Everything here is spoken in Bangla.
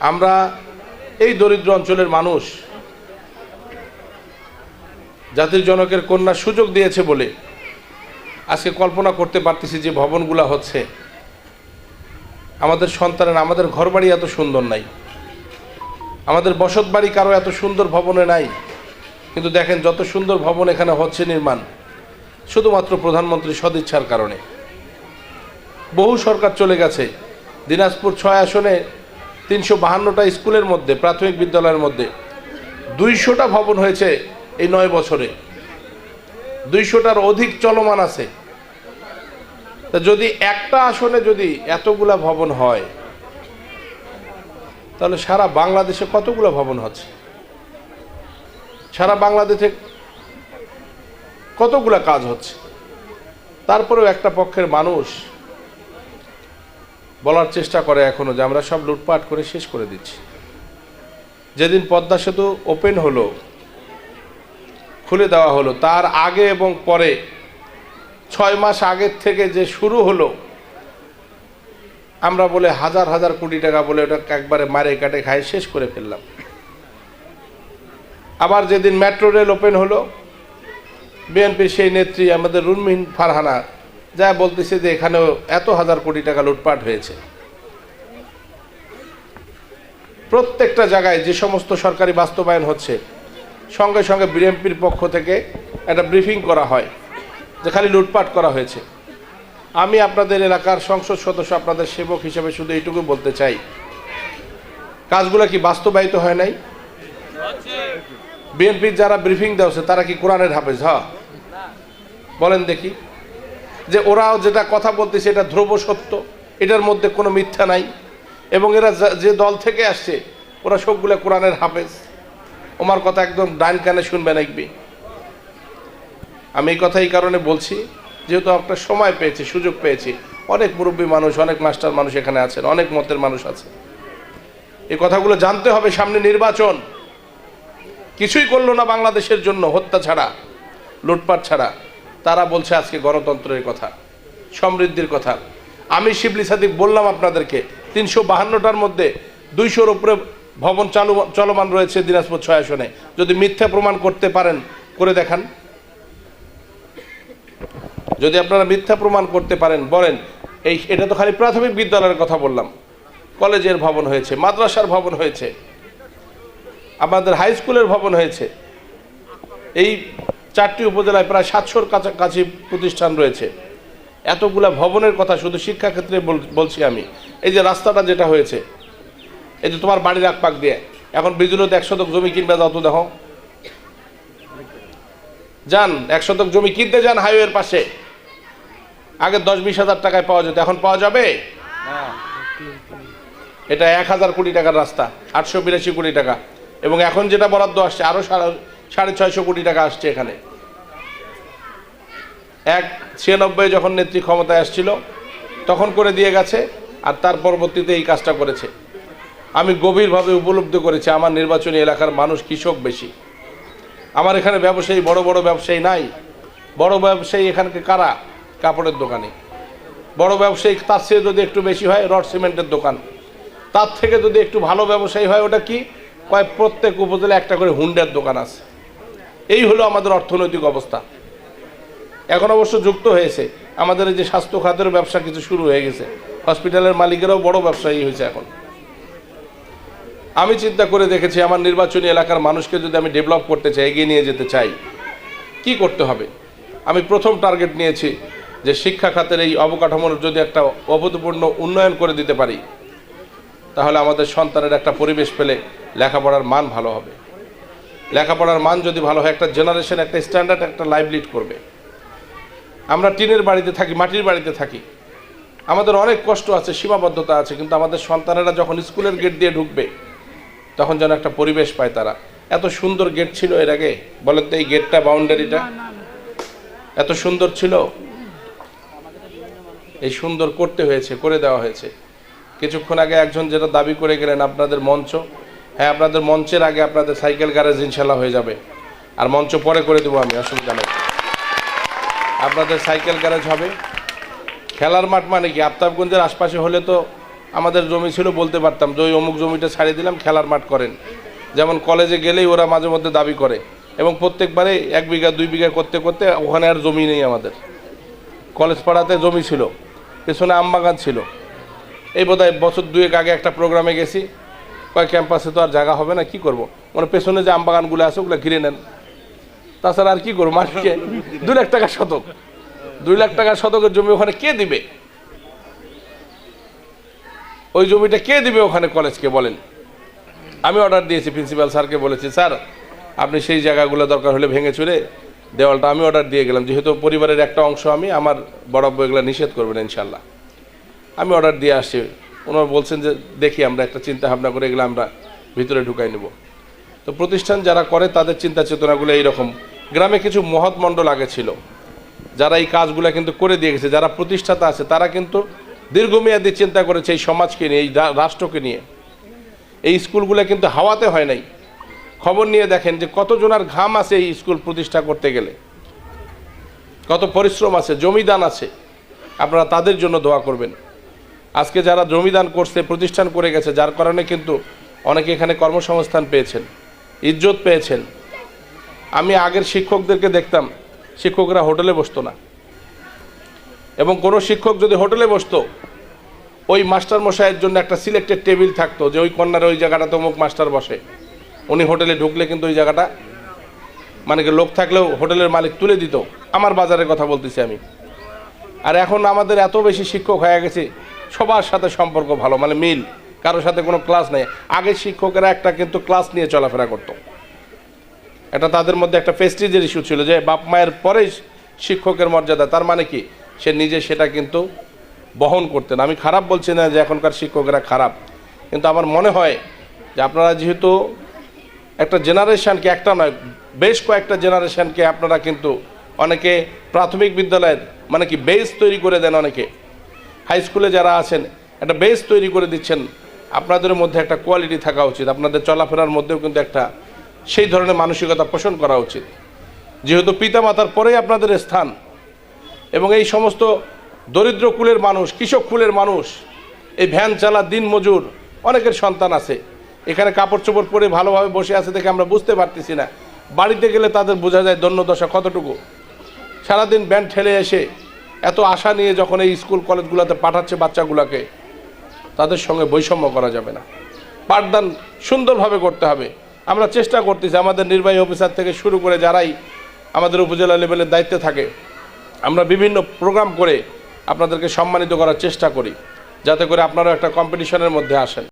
আমরা এই দরিদ্র অঞ্চলের মানুষ, জাতির জনকের কন্যা সুযোগ দিয়েছে বলে আজকে কল্পনা করতে পারতেছি যে ভবনগুলো হচ্ছে। আমাদের সন্তানের, আমাদের ঘরবাড়ি এত সুন্দর নাই। আমাদের বসত বাড়ি কারও এত সুন্দর ভবনে নাই। কিন্তু দেখেন যত সুন্দর ভবন এখানে হচ্ছে নির্মাণ, শুধুমাত্র প্রধানমন্ত্রী সদিচ্ছার কারণে। বহু সরকার চলে গেছে। দিনাজপুর ছয় আসনে তিনশো বাহান্নটা স্কুলের মধ্যে, প্রাথমিক বিদ্যালয়ের মধ্যে। দুইশোটা ভবন হয়েছে এই নয় বছরে। দুইশোটার অধিক চলমান আছে। তা যদি একটা আসনে যদি এতগুলা ভবন হয়, তাহলে সারা বাংলাদেশে কতগুলো ভবন হচ্ছে? সারা বাংলাদেশে কতগুলা কাজ হচ্ছে? তারপরেও একটা পক্ষের মানুষ বলার চেষ্টা করে এখনও যে আমরা সব লুটপাট করে শেষ করে দিচ্ছি। যেদিন পদ্মা সেতু ওপেন হলো, খুলে দেওয়া হলো, তার আগে এবং পরে ছয় মাস আগের থেকে যে শুরু হলো, আমরা বলে হাজার হাজার কোটি টাকা বলে ওটা একবারে মারে কাটে খাই শেষ করে ফেললাম। আবার যেদিন মেট্রো রেল ওপেন হলো, বিএনপির সেই নেত্রী আমাদের রুনমিন ফারহানা যা বলতেছে যে এখানেও এত হাজার কোটি টাকা লুটপাট হয়েছে। প্রত্যেকটা জায়গায় যে সমস্ত সরকারি বাস্তবায়ন হচ্ছে, সঙ্গে সঙ্গে বিএনপির পক্ষ থেকে একটা ব্রিফিং করা হয়, যে খালি লুটপাট করা হয়েছে। আমি আপনাদের এলাকার সংসদ সদস্য, আপনাদের সেবক হিসেবে শুধু এইটুকু বলতে চাই। কাজগুলো কি বাস্তবায়িত হয় নাই? বিএনপির যারা ব্রিফিং দেওয়াছে তারা কি কোরআনের হাফেজ হ বলেন দেখি। যে ওরাও যেটা কথা বলতেছে, এটা ধ্রুব সত্য। এটার মধ্যে কোনো মিথ্যা নাই। এবং এরা যা- দল থেকে আসছে, ওরা সবগুলো কোরআনের হাফেজ। ওমার কথা একদম ডাইন কানে শুনবে নাকবি আমি এই কথা এই কারণে বলছি, যেহেতু একটা সময় পেয়েছি, সুযোগ পেয়েছি। অনেক মুরব্বী মানুষ, অনেক মাস্টার মানুষ এখানে আছেন, অনেক মতের মানুষ আছে। এই কথাগুলো জানতে হবে সামনে নির্বাচন। কিছুই করল না বাংলাদেশের জন্য, হত্যা ছাড়া, লুটপাট ছাড়া। তারা বলছে আজকে গণতন্ত্রের কথা, সমৃদ্ধির কথা। আমি শিবলি সাদিক বললাম আপনাদেরকে, তিনশো বাহান্নটার মধ্যে দুইশোর উপরে ভবন চালু, চলমান রয়েছে দিনাজপুর ছয় আসনে। যদি মিথ্যা প্রমাণ করতে পারেন, করে দেখান। যদি আপনারা মিথ্যা প্রমাণ করতে পারেন, বলেন, এই, এটা তো খালি প্রাথমিক বিদ্যালয়ের কথা বললাম। কলেজের ভবন হয়েছে, মাদ্রাসার ভবন হয়েছে, আমাদের হাই স্কুলের ভবন হয়েছে। এই চারটি উপজেলায় প্রায় সাতশোর কাছাকাছি প্রতিষ্ঠান রয়েছে। এতগুলা ভবনের কথা শুধু শিক্ষাক্ষেত্রে বল- বলছি আমি। এই যে রাস্তাটা যেটা হয়েছে, এই যে তোমার বাড়ির পাক দিয়ে, এখন বিজুলত এক শতক জমি কিনবে যত দেখো। যান, এক শতক জমি কিনতে যান হাইওয়ের পাশে। আগে দশ বিশ হাজার টাকায় পাওয়া যেত, এখন পাওয়া যাবে? এটা এক হাজার কোটি টাকার রাস্তা, আটশো বিরাশি কোটি টাকা। এবং এখন যেটা বরাদ্দ আসছে আরও সাড়ে ছয়শো কোটি টাকা আসছে এখানে। এক ছিয়ানব্বই যখন নেত্রী ক্ষমতায় আসছিল, তখন করে দিয়ে গেছে আর তার পরবর্তীতে এই কাজটা করেছে। আমি গভীরভাবে উপলব্ধি করেছি, আমার নির্বাচনী এলাকার মানুষ কৃষক বেশি। আমার এখানে ব্যবসায়ী, বড় বড় ব্যবসায়ী নাই। বড় ব্যবসায়ী এখানকে কারা? কাপড়ের দোকানে। বড় ব্যবসায়ী, তার চেয়ে যদি একটু বেশি হয়, রড সিমেন্টের দোকান। তার থেকে যদি একটু ভালো ব্যবসায়ী হয়, ওটা কি? কয়, প্রত্যেক উপজেলায় একটা করে হুন্ডার দোকান আছে। এই হলো আমাদের অর্থনৈতিক অবস্থা। এখন অবশ্য যুক্ত হয়েছে। আমাদের এই যে স্বাস্থ্য খাতের ব্যবসা কিছু শুরু হয়ে গেছে। হসপিটালের মালিকেরাও বড় ব্যবসায়ী হয়েছে এখন। আমি চিন্তা করে দেখেছি, আমার নির্বাচনী এলাকার মানুষকে যদি আমি ডেভেলপ করতে চাই, এগিয়ে নিয়ে যেতে চাই, কি করতে হবে? আমি প্রথম টার্গেট নিয়েছি যে শিক্ষা খাতের এই অবকাঠামোর যদি একটা অভূতপূর্ণ উন্নয়ন করে দিতে পারি, তাহলে আমাদের সন্তানের একটা পরিবেশ পেলে লেখাপড়ার মান ভালো হবে। লেখাপড়ার মান যদি ভালো হয়, একটা জেনারেশন একটা স্ট্যান্ডার্ড একটা লাইভ লিড করবে। আমরা টিনের বাড়িতে থাকি, মাটির বাড়িতে থাকি। আমাদের অনেক কষ্ট আছে, সীমাবদ্ধতা আছে, কিন্তু আমাদের সন্তানেরা যখন স্কুলের গেট দিয়ে ঢুকবে, তখন যেন একটা পরিবেশ পায় তারা। এত সুন্দর গেট ছিল এর আগে, বলেন তো এই গেটটা, বাউন্ডারিটা? এত সুন্দর ছিল? এই সুন্দর করতে হয়েছে, করে দেওয়া হয়েছে। কিছুক্ষণ আগে একজন যেটা দাবি করে গেলেন, আপনাদের মঞ্চ হ্যাঁ আপনাদের মঞ্চের আগে আপনাদের সাইকেল গ্যারেজ ইনশাল্লাহ হয়ে যাবে। আর মঞ্চ পরে করে দেবো আমি, অসুবিধা নেই। আপনাদের সাইকেল গ্যারেজ হবে। খেলার মাঠ মানে কি? আফতাবগঞ্জের আশপাশে হলে তো আমাদের জমি ছিল, বলতে পারতাম যে ওই অমুক জমিটা ছাড়িয়ে দিলাম, খেলার মাঠ করেন। যেমন কলেজে গেলেই ওরা মাঝে মধ্যে দাবি করে এবং প্রত্যেকবারে এক বিঘা, দুই বিঘা করতে করতে ওখানে আর জমি নেই আমাদের। কলেজ পাড়াতে জমি ছিল, পেছনে আমবাগান ছিল। এই বোধহয় বছর দুয়েক আগে একটা প্রোগ্রামে গেছি, কয় ক্যাম্পাসে তো আর জায়গা হবে না, কি করব? মানে পেছনে যে আমবাগানগুলো আছে, ওগুলো ঘিরে নেন। তাছাড়া আর কি করব? মানুষকে দুই লাখ টাকা শতক। দুই লাখ টাকা শতকের জমি ওখানে কে দিবে? ওই জমিটা কে দিবে ওখানে কলেজকে বলেন? আমি অর্ডার দিয়েছি প্রিন্সিপাল স্যারকে বলেছি স্যার আপনি সেই জায়গাগুলো দরকার হলে ভেঙে চুরে দেওয়ালটা আমি অর্ডার দিয়ে গেলাম। যেহেতু পরিবারের একটা অংশ, আমি আমার বরাব্ব এগুলো নিষেধ করবেন ইনশাল্লাহ আমি অর্ডার দিয়ে আসছি। ওনারা বলছেন যে, দেখি আমরা একটা চিন্তা ভাবনা করে এগুলো আমরা ভিতরে ঢুকাই নেব। তো প্রতিষ্ঠান যারা করে, তাদের চিন্তা চেতনাগুলো এইরকম। গ্রামে কিছু মহৎ মণ্ডল আগে ছিল, যারা এই কাজগুলো কিন্তু করে দিয়ে গেছে, যারা প্রতিষ্ঠাতা আছে, তারা কিন্তু দীর্ঘমেয়াদী চিন্তা করেছে এই সমাজকে নিয়ে, এই রাষ্ট্রকে নিয়ে। এই স্কুলগুলো কিন্তু হাওয়াতে হয় নাই। খবর নিয়ে দেখেন যে কতজনের ঘাম আছে এই স্কুল প্রতিষ্ঠা করতে গেলে। কত পরিশ্রম আছে, জমিদান আছে। আপনারা তাদের জন্য দোয়া করবেন। আজকে যারা জমিদান করছে, প্রতিষ্ঠান করে গেছে, যার কারণে কিন্তু অনেকে এখানে কর্মসংস্থান পেয়েছেন। ইজ্জত পেয়েছেন। আমি আগের শিক্ষকদেরকে দেখতাম, শিক্ষকরা হোটেলে বসতো না। এবং কোনো শিক্ষক যদি হোটেলে বসতো, ওই মাস্টার মশাইয়ের জন্য একটা সিলেক্টেড টেবিল থাকতো যে ওই কন্যার ওই জায়গাটাতে অমুক মাস্টার বসে। উনি হোটেলে ঢুকলে কিন্তু ওই জায়গাটা মানে কি লোক থাকলেও হোটেলের মালিক তুলে দিত। আমার বাজারের কথা বলতেছি আমি। আর এখন আমাদের এত বেশি শিক্ষক হয়ে গেছে, সবার সাথে সম্পর্ক ভালো মানে মিল। কারোর সাথে কোনো ক্লাস নেই। আগে শিক্ষকেরা একটা কিন্তু ক্লাস নিয়ে চলাফেরা করতো। এটা তাদের মধ্যে একটা প্রেস্টিজের ইস্যু ছিল যে বাপ মায়ের পরে শিক্ষকের মর্যাদা, তার মানে কি? সে নিজে সেটা কিন্তু বহন করতেন আমি খারাপ বলছি না যে এখনকার শিক্ষকেরা খারাপ। কিন্তু আমার মনে হয় যে আপনারা যেহেতু একটা জেনারেশানকে একটা নয়, বেশ কয়েকটা জেনারেশানকে আপনারা কিন্তু অনেকে প্রাথমিক বিদ্যালয়ের মানে কি বেস তৈরি করে দেন অনেকে। হাই স্কুলে যারা আছেন, একটা বেস তৈরি করে দিচ্ছেন। আপনাদের মধ্যে একটা কোয়ালিটি থাকা উচিত, আপনাদের চলাফেরার মধ্যেও কিন্তু একটা সেই ধরনের মানসিকতা পোষণ করা উচিত। যেহেতু পিতামাতার পরেই আপনাদের স্থান এবং এই সমস্ত দরিদ্র কুলের মানুষ, কৃষক কুলের মানুষ, এই ভ্যান চালা, দিন মজুর, অনেকের সন্তান আছে। এখানে কাপড় চোপড় পরে ভালোভাবে বসে আছে দেখে আমরা বুঝতে পারতেছি না। বাড়িতে গেলে তাদের বোঝা যায় দণ্যদশা কতটুকু। সারাদিন ব্যান্ড ঠেলে এসে এত আশা নিয়ে যখন এই স্কুল কলেজগুলোতে পাঠাচ্ছে বাচ্চাগুলোকে তাদের সঙ্গে বৈষম্য করা যাবে না। পাঠদান সুন্দরভাবে করতে হবে। আমরা চেষ্টা করতেছি, আমাদের নির্বাহী অফিসার থেকে শুরু করে যারাই আমাদের উপজেলা লেভেলের দায়িত্বে থাকে, আমরা বিভিন্ন প্রোগ্রাম করে আপনাদেরকে সম্মানিত করার চেষ্টা করি, যাতে করে আপনারা একটা কম্পিটিশনের মধ্যে আসেন।